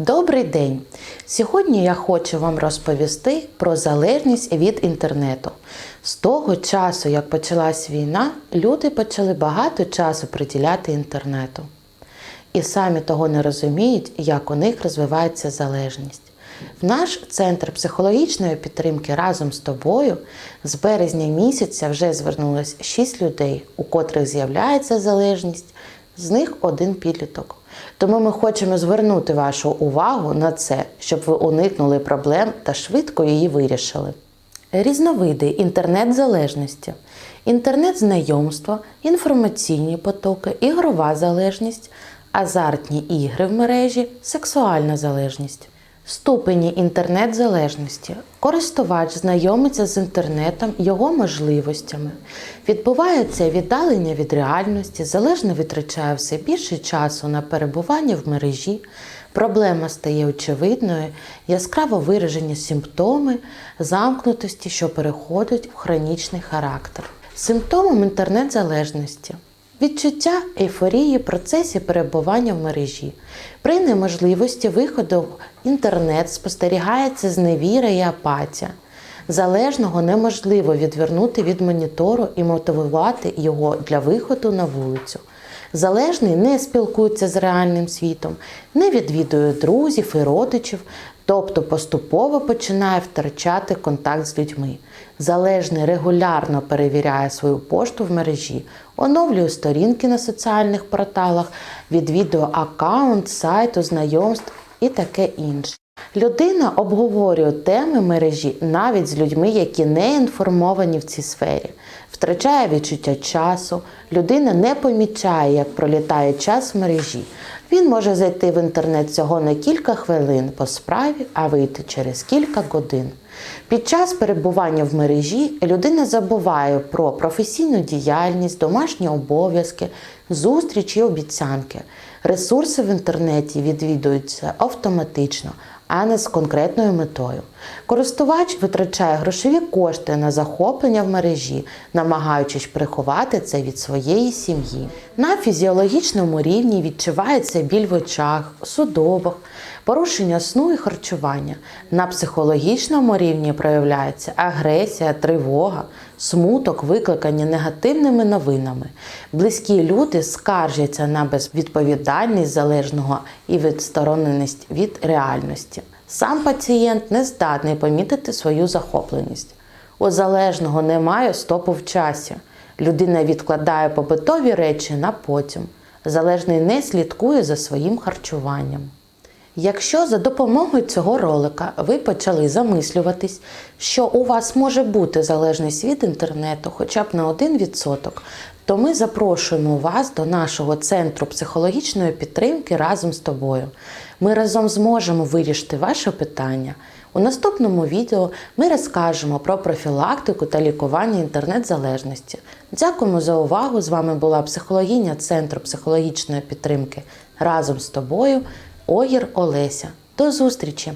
Добрий день! Сьогодні я хочу вам розповісти про залежність від інтернету. З того часу, як почалась війна, люди почали багато часу приділяти інтернету. І самі того не розуміють, як у них розвивається залежність. В наш центр психологічної підтримки разом з тобою з березня місяця вже звернулось 6 людей, у котрих з'являється залежність, з них один підліток. Тому ми хочемо звернути вашу увагу на це, щоб ви уникнули проблем та швидко її вирішили. Різновиди інтернет-залежності, інтернет-знайомство, інформаційні потоки, ігрова залежність, азартні ігри в мережі, сексуальна залежність. Ступені інтернет-залежності. Користувач знайомиться з інтернетом, його можливостями. Відбувається віддалення від реальності, залежно витрачає все більше часу на перебування в мережі. Проблема стає очевидною, яскраво виражені симптоми замкнутості, що переходять в хронічний характер. Симптомом інтернет-залежності Відчуття ейфорії в процесі перебування в мережі. При неможливості виходу в інтернет спостерігається зневіра і апатія. Залежного неможливо відвернути від монітору і мотивувати його для виходу на вулицю. Залежний не спілкується з реальним світом, не відвідує друзів і родичів, тобто поступово починає втрачати контакт з людьми. Залежний регулярно перевіряє свою пошту в мережі, оновлює сторінки на соціальних порталах, відвідую аккаунт, сайту, знайомств і таке інше. Людина обговорює теми мережі навіть з людьми, які не інформовані в цій сфері, втрачає відчуття часу, людина не помічає, як пролітає час в мережі. Він може зайти в інтернет всього на кілька хвилин по справі, а вийти через кілька годин. Під час перебування в мережі людина забуває про професійну діяльність, домашні обов'язки, зустрічі і обіцянки. Ресурси в інтернеті відвідуються автоматично, а не з конкретною метою. Користувач витрачає грошові кошти на захоплення в мережі, намагаючись приховати це від своєї сім'ї. На фізіологічному рівні відчувається біль в очах, судовах, порушення сну і харчування. На психологічному рівні проявляється агресія, тривога, смуток, викликані негативними новинами. Близькі люди скаржаться на безвідповідальність залежного і відстороненість від реальності. Сам пацієнт не здатний помітити свою захопленість. У залежного немає стопу в часі. Людина відкладає побутові речі на потім. Залежний не слідкує за своїм харчуванням. Якщо за допомогою цього ролика ви почали замислюватись, що у вас може бути залежність від інтернету хоча б на 1%, то ми запрошуємо вас до нашого центру психологічної підтримки разом з тобою. Ми разом зможемо вирішити ваше питання. У наступному відео ми розкажемо про профілактику та лікування інтернет-залежності. Дякуємо за увагу! З вами була психологиня Центру психологічної підтримки разом з тобою. Огір Олеся. До зустрічі!